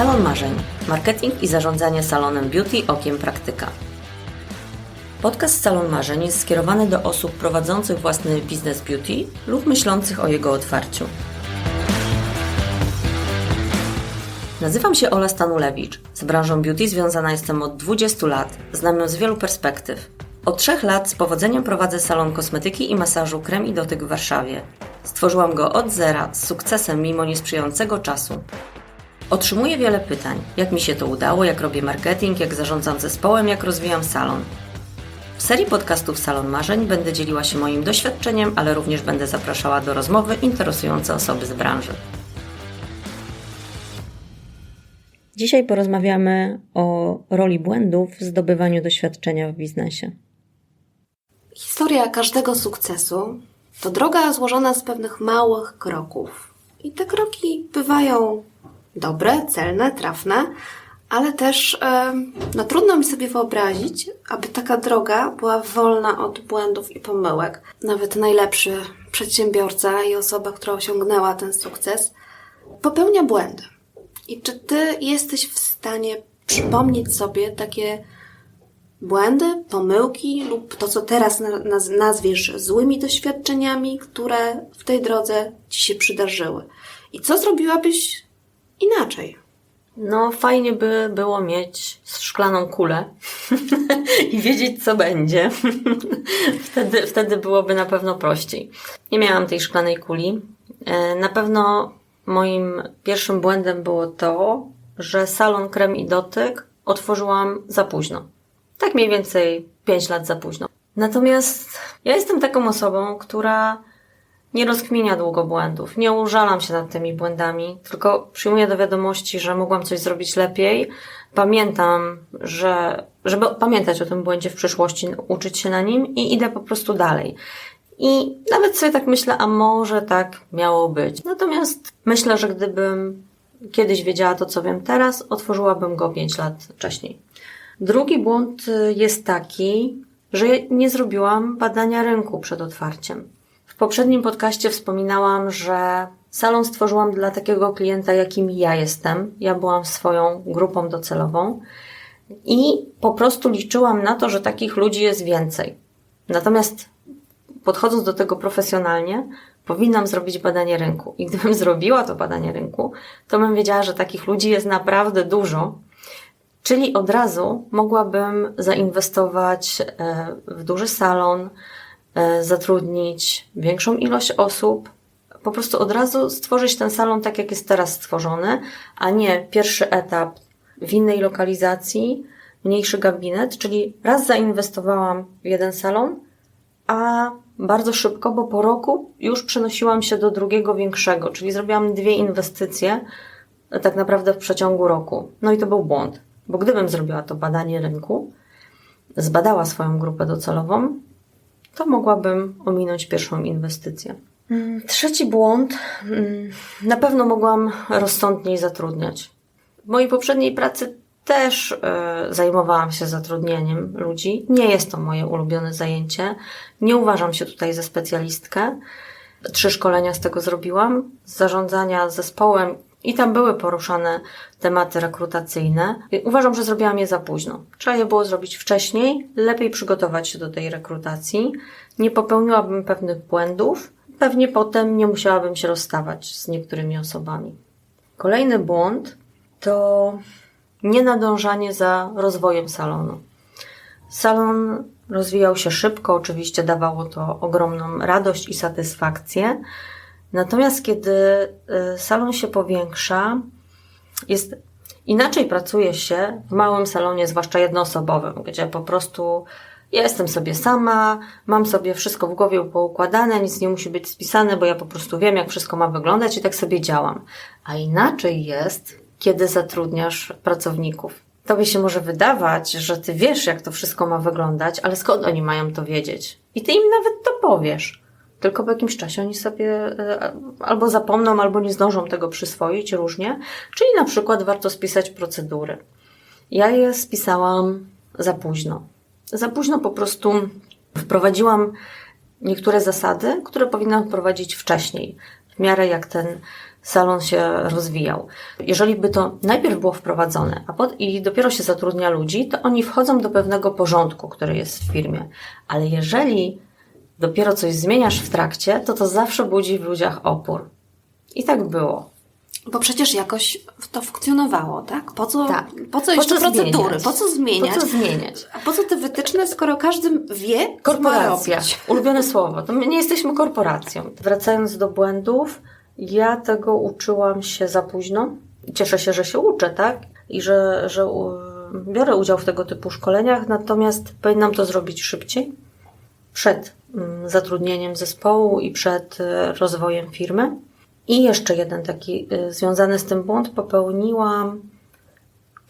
Salon Marzeń. Marketing i zarządzanie salonem beauty okiem praktyka. Podcast Salon Marzeń jest skierowany do osób prowadzących własny biznes beauty lub myślących o jego otwarciu. Nazywam się Ola Stanulewicz. Z branżą beauty związana jestem od 20 lat. Znam ją z wielu perspektyw. Od trzech lat z powodzeniem prowadzę salon kosmetyki i masażu Krem i Dotyk w Warszawie. Stworzyłam go od zera, z sukcesem mimo niesprzyjającego czasu. Otrzymuję wiele pytań. Jak mi się to udało, jak robię marketing, jak zarządzam zespołem, jak rozwijam salon. W serii podcastów Salon Marzeń będę dzieliła się moim doświadczeniem, ale również będę zapraszała do rozmowy interesujące osoby z branży. Dzisiaj porozmawiamy o roli błędów w zdobywaniu doświadczenia w biznesie. Historia każdego sukcesu to droga złożona z pewnych małych kroków. I te kroki bywają dobre, celne, trafne, ale też no, trudno mi sobie wyobrazić, aby taka droga była wolna od błędów i pomyłek. Nawet najlepszy przedsiębiorca i osoba, która osiągnęła ten sukces, popełnia błędy. I czy ty jesteś w stanie przypomnieć sobie takie błędy, pomyłki lub to, co teraz nazwiesz złymi doświadczeniami, które w tej drodze ci się przydarzyły? I co zrobiłabyś inaczej? No, fajnie by było mieć szklaną kulę i wiedzieć, co będzie. wtedy, wtedy byłoby na pewno prościej. Nie miałam tej szklanej kuli. E, na pewno moim pierwszym błędem było to, że salon krem i dotyk otworzyłam za późno. Tak mniej więcej 5 lat za późno. Natomiast ja jestem taką osobą, która nie rozkminia długo błędów. Nie użalam się nad tymi błędami, tylko przyjmuję do wiadomości, że mogłam coś zrobić lepiej. Pamiętam, że, żeby pamiętać o tym błędzie w przyszłości, uczyć się na nim i idę po prostu dalej. I nawet sobie tak myślę, a może tak miało być. Natomiast myślę, że gdybym kiedyś wiedziała to, co wiem teraz, otworzyłabym go 5 lat wcześniej. Drugi błąd y, jest taki, że nie zrobiłam badania rynku przed otwarciem. Poprzednim podcaście wspominałam, że salon stworzyłam dla takiego klienta, jakim ja jestem. Ja byłam swoją grupą docelową i po prostu liczyłam na to, że takich ludzi jest więcej. Natomiast podchodząc do tego profesjonalnie, powinnam zrobić badanie rynku. I gdybym zrobiła to badanie rynku, to bym wiedziała, że takich ludzi jest naprawdę dużo. Czyli od razu mogłabym zainwestować e, w duży salon, zatrudnić większą ilość osób, po prostu od razu stworzyć ten salon tak, jak jest teraz stworzony, a nie pierwszy etap w innej lokalizacji, mniejszy gabinet, czyli raz zainwestowałam w jeden salon, a bardzo szybko, bo po roku już przenosiłam się do drugiego większego, czyli zrobiłam dwie inwestycje tak naprawdę w przeciągu roku. No i to był błąd, bo gdybym zrobiła to badanie rynku, zbadała swoją grupę docelową, to mogłabym ominąć pierwszą inwestycję. Mm, trzeci błąd. Mm, na pewno mogłam rozsądniej zatrudniać. W mojej poprzedniej pracy też e, zajmowałam się zatrudnieniem ludzi. Nie jest to moje ulubione zajęcie. Nie uważam się tutaj za specjalistkę. Trzy szkolenia z tego zrobiłam, z zarządzania zespołem i tam były poruszane tematy rekrutacyjne. Uważam, że zrobiłam je za późno. Trzeba je było zrobić wcześniej, lepiej przygotować się do tej rekrutacji. Nie popełniłabym pewnych błędów. Pewnie potem nie musiałabym się rozstawać z niektórymi osobami. Kolejny błąd to nienadążanie za rozwojem salonu. Salon rozwijał się szybko, oczywiście dawało to ogromną radość i satysfakcję. Natomiast kiedy y, salon się powiększa, jest inaczej pracuje się w małym salonie, zwłaszcza jednoosobowym, gdzie po prostu ja jestem sobie sama, mam sobie wszystko w głowie poukładane, nic nie musi być spisane, bo ja po prostu wiem, jak wszystko ma wyglądać i tak sobie działam. A inaczej jest, kiedy zatrudniasz pracowników. Tobie się może wydawać, że ty wiesz, jak to wszystko ma wyglądać, ale skąd oni mają to wiedzieć? I ty im nawet to powiesz. Tylko po jakimś czasie oni sobie e, albo zapomną, albo nie zdążą tego przyswoić różnie. Czyli na przykład warto spisać procedury. Ja je spisałam za późno. Za późno po prostu wprowadziłam niektóre zasady, które powinnam wprowadzić wcześniej. W miarę jak ten salon się rozwijał. Jeżeli by to najpierw było wprowadzone, a pod, i dopiero się zatrudnia ludzi, to oni wchodzą do pewnego porządku, który jest w firmie. Ale jeżeli dopiero coś zmieniasz w trakcie, to to zawsze budzi w ludziach opór. I tak było. Bo przecież jakoś to funkcjonowało, tak? Po co, Tak. po co jeszcze procedury? zmieniać? Po co zmieniać? Po co zmieniać? A po co te wytyczne, skoro każdy wie, co Korporacja. Ulubione słowo. To my nie jesteśmy korporacją. Wracając do błędów, ja tego uczyłam się za późno. Cieszę się, że się uczę, tak? I że, że biorę udział w tego typu szkoleniach, natomiast powinnam to zrobić szybciej. Przed mm, zatrudnieniem zespołu i przed e, rozwojem firmy. I jeszcze jeden taki y, związany z tym błąd popełniłam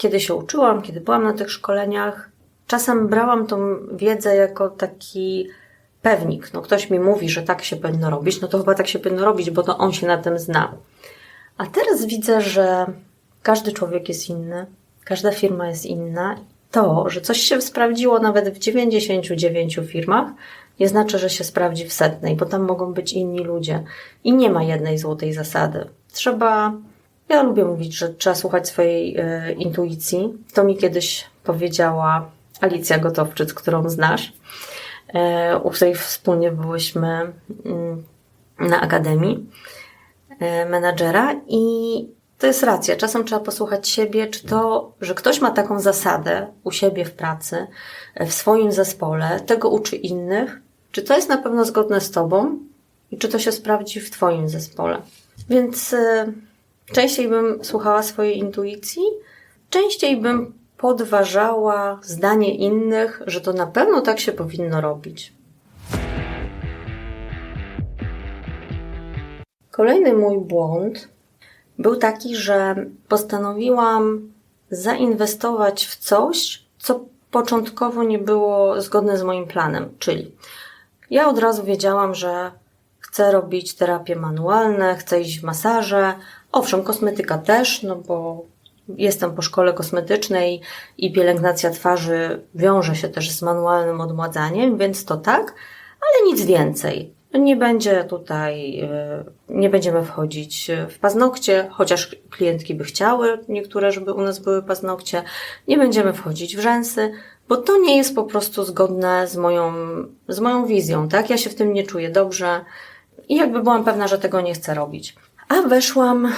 kiedy się uczyłam, kiedy byłam na tych szkoleniach, czasem brałam tą wiedzę jako taki pewnik. No, ktoś mi mówi, że tak się powinno robić, no to chyba tak się powinno robić, bo to on się na tym zna. A teraz widzę, że każdy człowiek jest inny, każda firma jest inna. To, że coś się sprawdziło nawet w 99 firmach, nie znaczy, że się sprawdzi w setnej, bo tam mogą być inni ludzie. I nie ma jednej złotej zasady. Trzeba ja lubię mówić, że trzeba słuchać swojej e, intuicji. To mi kiedyś powiedziała Alicja Gotowczyc, którą znasz, e, u której wspólnie byłyśmy mm, na Akademii e, menadżera i to jest racja. Czasem trzeba posłuchać siebie, czy to, że ktoś ma taką zasadę u siebie w pracy, w swoim zespole, tego uczy innych, czy to jest na pewno zgodne z tobą i czy to się sprawdzi w twoim zespole. Więc e, Częściej bym słuchała swojej intuicji, częściej bym podważała zdanie innych, że to na pewno tak się powinno robić. Kolejny mój błąd był taki, że postanowiłam zainwestować w coś, co początkowo nie było zgodne z moim planem. Czyli ja od razu wiedziałam, że chcę robić terapie manualne, chcę iść w masaże. Owszem, kosmetyka też, no bo jestem po szkole kosmetycznej i pielęgnacja twarzy wiąże się też z manualnym odmładzaniem, więc to tak, ale nic więcej. Nie będzie tutaj, e, nie będziemy wchodzić w paznokcie, chociaż klientki by chciały, niektóre, żeby u nas były paznokcie. Nie będziemy wchodzić w rzęsy, bo to nie jest po prostu zgodne z moją, z moją wizją, tak? Ja się w tym nie czuję dobrze i jakby byłam pewna, że tego nie chcę robić. A weszłam e,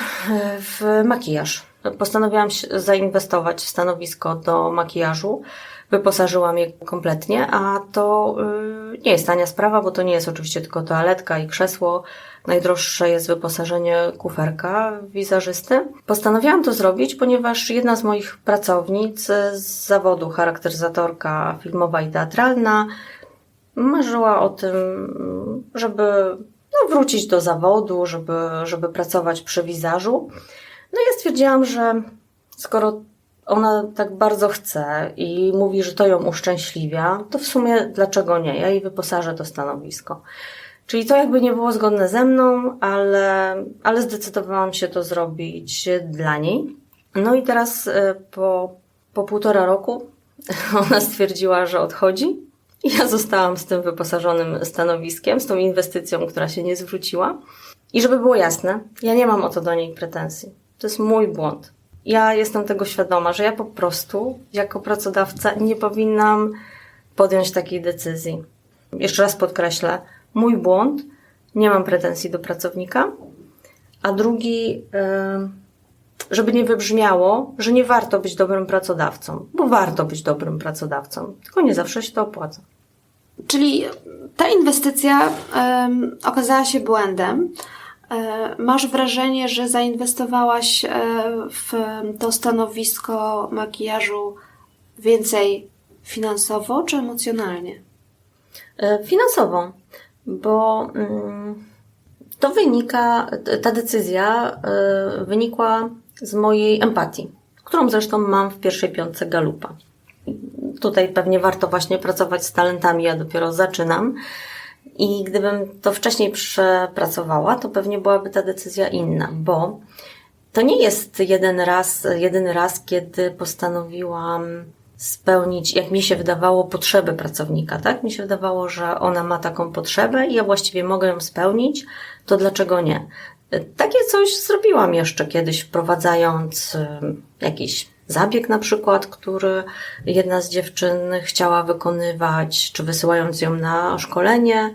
w makijaż. Postanowiłam zainwestować w stanowisko do makijażu. Wyposażyłam je kompletnie, a to y, nie jest tania sprawa, bo to nie jest oczywiście tylko toaletka i krzesło. Najdroższe jest wyposażenie kuferka wizerzysty. Postanowiłam to zrobić, ponieważ jedna z moich pracownic z zawodu charakteryzatorka filmowa i teatralna marzyła o tym, żeby no, wrócić do zawodu, żeby, żeby pracować przy wizażu. No ja stwierdziłam, że skoro ona tak bardzo chce i mówi, że to ją uszczęśliwia, to w sumie dlaczego nie? Ja jej wyposażę to stanowisko. Czyli to jakby nie było zgodne ze mną, ale, ale zdecydowałam się to zrobić dla niej. No i teraz e, po, po półtora roku ona stwierdziła, że odchodzi. Ja zostałam z tym wyposażonym stanowiskiem, z tą inwestycją, która się nie zwróciła. I żeby było jasne, ja nie mam o to do niej pretensji. To jest mój błąd. Ja jestem tego świadoma, że ja po prostu jako pracodawca nie powinnam podjąć takiej decyzji. Jeszcze raz podkreślę, mój błąd, nie mam pretensji do pracownika. A drugi, e, żeby nie wybrzmiało, że nie warto być dobrym pracodawcą, bo warto być dobrym pracodawcą, tylko nie zawsze się to opłaca. Czyli ta inwestycja em, okazała się błędem. E, masz wrażenie, że zainwestowałaś e, w to stanowisko makijażu więcej finansowo czy emocjonalnie? E, Finansową, bo mm, to wynika, ta decyzja wynikła z mojej empatii, którą zresztą mam w pierwszej piątce Galupa. Tutaj pewnie warto właśnie pracować z talentami, ja dopiero zaczynam. I gdybym to wcześniej przepracowała, to pewnie byłaby ta decyzja inna, bo to nie jest jeden raz, jedyny raz, kiedy postanowiłam spełnić, jak mi się wydawało, potrzeby pracownika, tak? Mi się wydawało, że ona ma taką potrzebę i ja właściwie mogę ją spełnić, to dlaczego nie? Takie coś zrobiłam jeszcze kiedyś, wprowadzając jakiś zabieg na przykład, który jedna z dziewczyn chciała wykonywać, czy wysyłając ją na szkolenie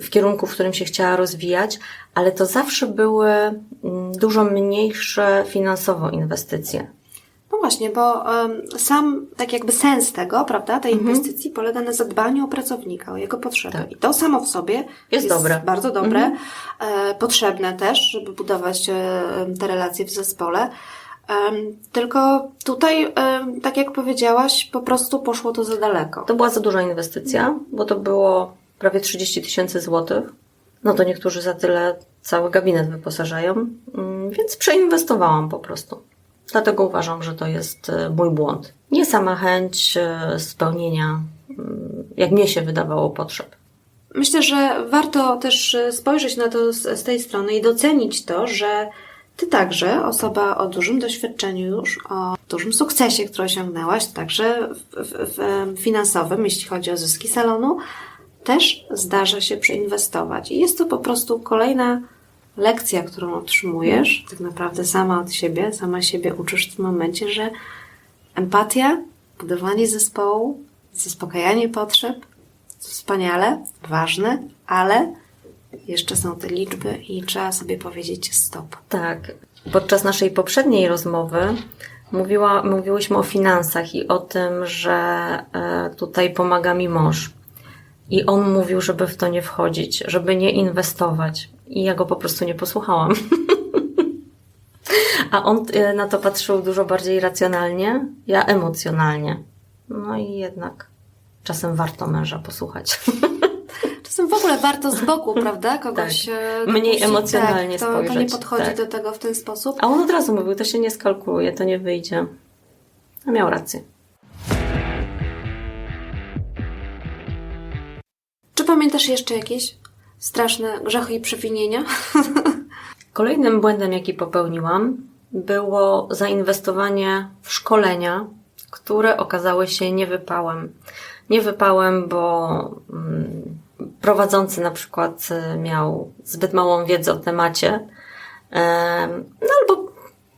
w kierunku, w którym się chciała rozwijać, ale to zawsze były mm, dużo mniejsze finansowo inwestycje. No właśnie, bo em, sam tak jakby sens tego, prawda, tej inwestycji polega na zadbaniu o pracownika, o jego potrzeby. Tak. I to samo w sobie Jest dobre. bardzo dobre, e, potrzebne też, żeby budować e, te relacje w zespole. Tylko tutaj, tak jak powiedziałaś, po prostu poszło to za daleko. To była za duża inwestycja, bo to było prawie 30 tysięcy złotych. No to niektórzy za tyle cały gabinet wyposażają, mm, więc przeinwestowałam po prostu. Dlatego uważam, że to jest e, mój błąd. Nie sama chęć e, spełnienia, mm, jak mnie się wydawało, potrzeb. Myślę, że warto też e, spojrzeć na to z tej strony i docenić to, że ty także, osoba o dużym doświadczeniu już, o dużym sukcesie, który osiągnęłaś, także w, w, w, finansowym, jeśli chodzi o zyski salonu, też zdarza się przeinwestować. I jest to po prostu kolejna lekcja, którą otrzymujesz, tak naprawdę sama od siebie, sama siebie uczysz w tym momencie, że empatia, budowanie zespołu, zaspokajanie potrzeb, Wspaniale, ważne, ale jeszcze są te liczby i trzeba sobie powiedzieć stop. Tak. Podczas naszej poprzedniej rozmowy mówiła, mówiłyśmy o finansach i o tym, że e, tutaj pomaga mi mąż. I on mówił, żeby w to nie wchodzić, żeby nie inwestować. I ja go po prostu nie posłuchałam. A on e, na to patrzył dużo bardziej racjonalnie, ja emocjonalnie. No i jednak czasem warto męża posłuchać. Czasem w ogóle warto z boku, prawda? Kogoś Tak. e, Mniej dopuścić, emocjonalnie tak, to, to nie spojrzeć, podchodzi tak. do tego w ten sposób. A on od razu mówił, to się nie skalkuluje, to nie wyjdzie. A miał rację. Czy pamiętasz jeszcze jakieś straszne grzechy i przewinienia? Kolejnym błędem, jaki popełniłam, było zainwestowanie w szkolenia, które okazały się niewypałem. Niewypałem, bo mm, prowadzący na przykład y, miał zbyt małą wiedzę o temacie, em, no albo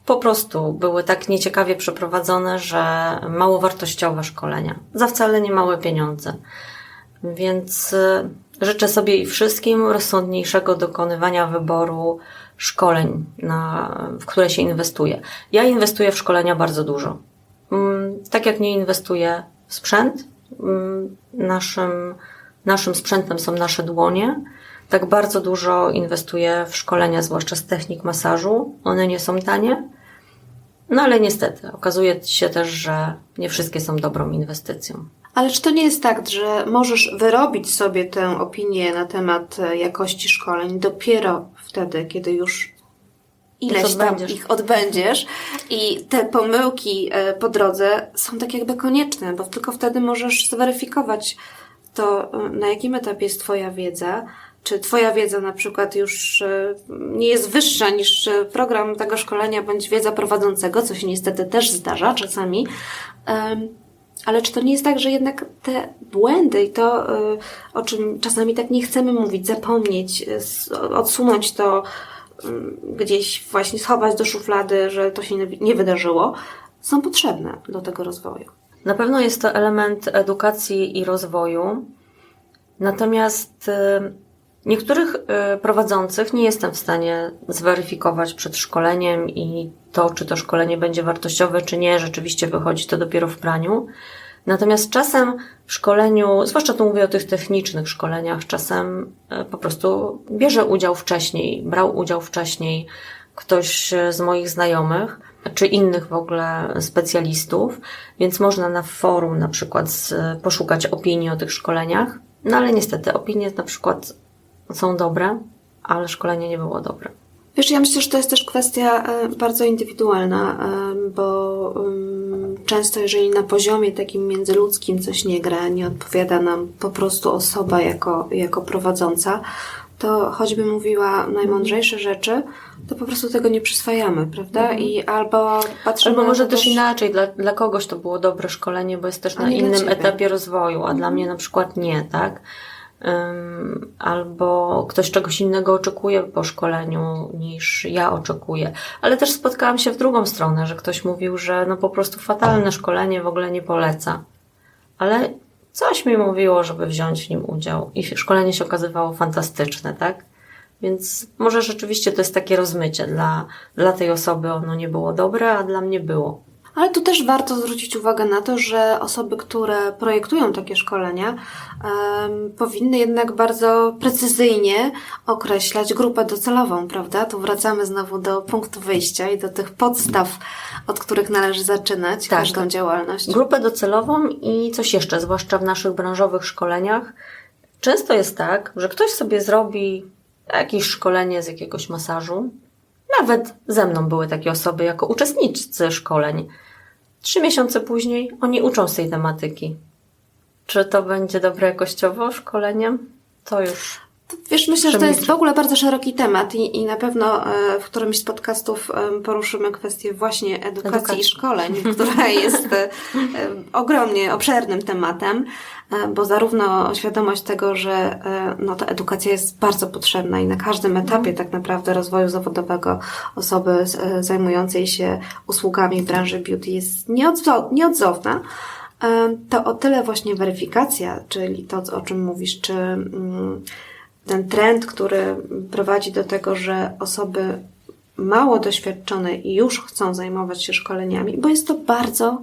po prostu były tak nieciekawie przeprowadzone, że mało wartościowe szkolenia, za wcale nie małe pieniądze. Więc y, życzę sobie i wszystkim rozsądniejszego dokonywania wyboru szkoleń, na, w które się inwestuje. Ja inwestuję w szkolenia bardzo dużo. Mm, Tak jak nie inwestuję w sprzęt, mm, naszym, naszym sprzętem są nasze dłonie, tak bardzo dużo inwestuję w szkolenia, zwłaszcza z technik masażu. One nie są tanie, no ale niestety okazuje się też, że nie wszystkie są dobrą inwestycją. Ale czy to nie jest tak, że możesz wyrobić sobie tę opinię na temat e, jakości szkoleń dopiero wtedy, kiedy już ileś tam ich odbędziesz i te pomyłki e, po drodze są tak jakby konieczne, bo tylko wtedy możesz zweryfikować to, e, na jakim etapie jest Twoja wiedza, czy Twoja wiedza na przykład już e, nie jest wyższa niż e, program tego szkolenia bądź wiedza prowadzącego, co się niestety też zdarza czasami. Ale czy to nie jest tak, że jednak te błędy i to, y, o czym czasami tak nie chcemy mówić, zapomnieć, y, odsunąć to y, gdzieś właśnie schować do szuflady, że to się nie wydarzyło, są potrzebne do tego rozwoju? Na pewno jest to element edukacji i rozwoju. Natomiast y, niektórych y, prowadzących nie jestem w stanie zweryfikować przed szkoleniem i to, czy to szkolenie będzie wartościowe, czy nie, rzeczywiście wychodzi to dopiero w praniu. Natomiast czasem w szkoleniu, zwłaszcza tu mówię o tych technicznych szkoleniach, czasem y, po prostu bierze udział wcześniej, brał udział wcześniej ktoś z moich znajomych, czy innych w ogóle specjalistów, więc można na forum na przykład poszukać opinii o tych szkoleniach. No ale niestety opinie na przykład są dobre, ale szkolenie nie było dobre. Wiesz, ja myślę, że to jest też kwestia e, bardzo indywidualna, e, bo ym, często jeżeli na poziomie takim międzyludzkim coś nie gra, nie odpowiada nam po prostu osoba jako, jako prowadząca, to choćby mówiła najmądrzejsze rzeczy, to po prostu tego nie przyswajamy, prawda? I albo patrzymy Albo może też inaczej, dla, dla kogoś to było dobre szkolenie, bo jest też na innym etapie rozwoju, a dla mnie na przykład nie, tak? ym, albo ktoś czegoś innego oczekuje po szkoleniu niż ja oczekuję. Ale też spotkałam się w drugą stronę, że ktoś mówił, że no po prostu fatalne szkolenie w ogóle nie poleca. Ale coś mi mówiło, żeby wziąć w nim udział i szkolenie się okazywało fantastyczne, tak? Więc może rzeczywiście to jest takie rozmycie. Dla, dla tej osoby ono nie było dobre, a dla mnie było. Ale tu też warto zwrócić uwagę na to, że osoby, które projektują takie szkolenia, em, powinny jednak bardzo precyzyjnie określać grupę docelową, prawda? Tu wracamy znowu do punktu wyjścia i do tych podstaw, od których należy zaczynać Tak. każdą działalność. Grupę docelową i coś jeszcze, zwłaszcza w naszych branżowych szkoleniach. Często jest tak, że ktoś sobie zrobi jakieś szkolenie z jakiegoś masażu. Nawet ze mną były takie osoby jako uczestnicy szkoleń. Trzy miesiące później oni uczą z tej tematyki. Czy to będzie dobre jakościowo szkolenie? To już Wiesz, myślę, że to jest w ogóle bardzo szeroki temat i, i na pewno e, w którymś z podcastów em, poruszymy kwestię właśnie edukacji, Edukacji. i szkoleń, która jest e, e, ogromnie obszernym tematem, e, bo zarówno świadomość tego, że e, no, ta edukacja jest bardzo potrzebna i na każdym etapie tak naprawdę rozwoju zawodowego osoby e, zajmującej się usługami w branży beauty jest nieodzo- nieodzowna. E, To o tyle właśnie weryfikacja, czyli to, o czym mówisz, czy mm, ten trend, który prowadzi do tego, że osoby mało doświadczone już chcą zajmować się szkoleniami, bo jest to bardzo,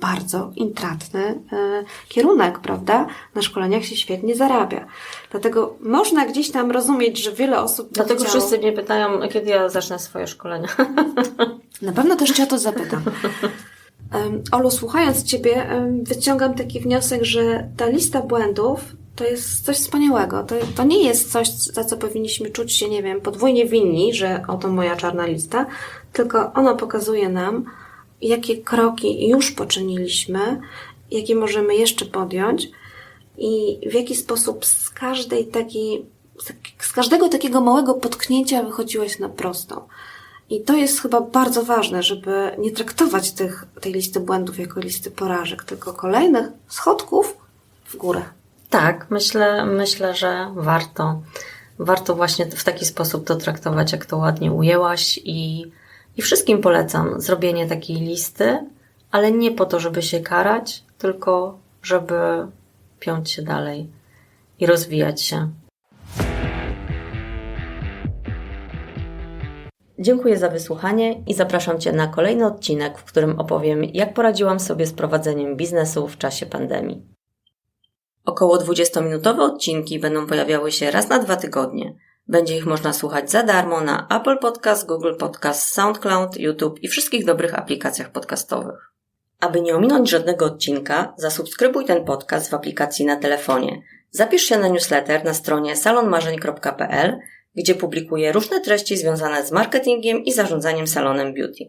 bardzo intratny e, kierunek, prawda? Na szkoleniach się świetnie zarabia. Dlatego można gdzieś tam rozumieć, że wiele osób. Dlatego chciało- wszyscy mnie pytają, kiedy ja zacznę swoje szkolenia. Na pewno też Cię o to zapytam. Olu, słuchając Ciebie, wyciągam taki wniosek, że ta lista błędów to jest coś wspaniałego. To, to nie jest coś, za co powinniśmy czuć się, nie wiem, podwójnie winni, że oto moja czarna lista, tylko ono pokazuje nam, jakie kroki już poczyniliśmy, jakie możemy jeszcze podjąć i w jaki sposób z każdej takiej, z każdego takiego małego potknięcia wychodziłeś na prostą. I to jest chyba bardzo ważne, żeby nie traktować tych, tej listy błędów jako listy porażek, tylko kolejnych schodków w górę. Tak, myślę, myślę, że warto. Warto właśnie w taki sposób to traktować, jak to ładnie ujęłaś i, i wszystkim polecam zrobienie takiej listy, ale nie po to, żeby się karać, tylko żeby piąć się dalej i rozwijać się. Dziękuję za wysłuchanie i zapraszam Cię na kolejny odcinek, w którym opowiem, jak poradziłam sobie z prowadzeniem biznesu w czasie pandemii. Około 20-minutowe odcinki będą pojawiały się raz na dwa tygodnie. Będzie ich można słuchać za darmo na Apple Podcast, Google Podcast, SoundCloud, YouTube i wszystkich dobrych aplikacjach podcastowych. Aby nie ominąć żadnego odcinka, zasubskrybuj ten podcast w aplikacji na telefonie. Zapisz się na newsletter na stronie salonmarzeń.pl, gdzie publikuję różne treści związane z marketingiem i zarządzaniem salonem beauty.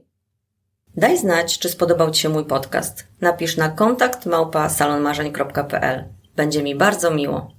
Daj znać, czy spodobał Ci się mój podcast. Napisz na kontakt małpa salonmarzeń.pl. Będzie mi bardzo miło.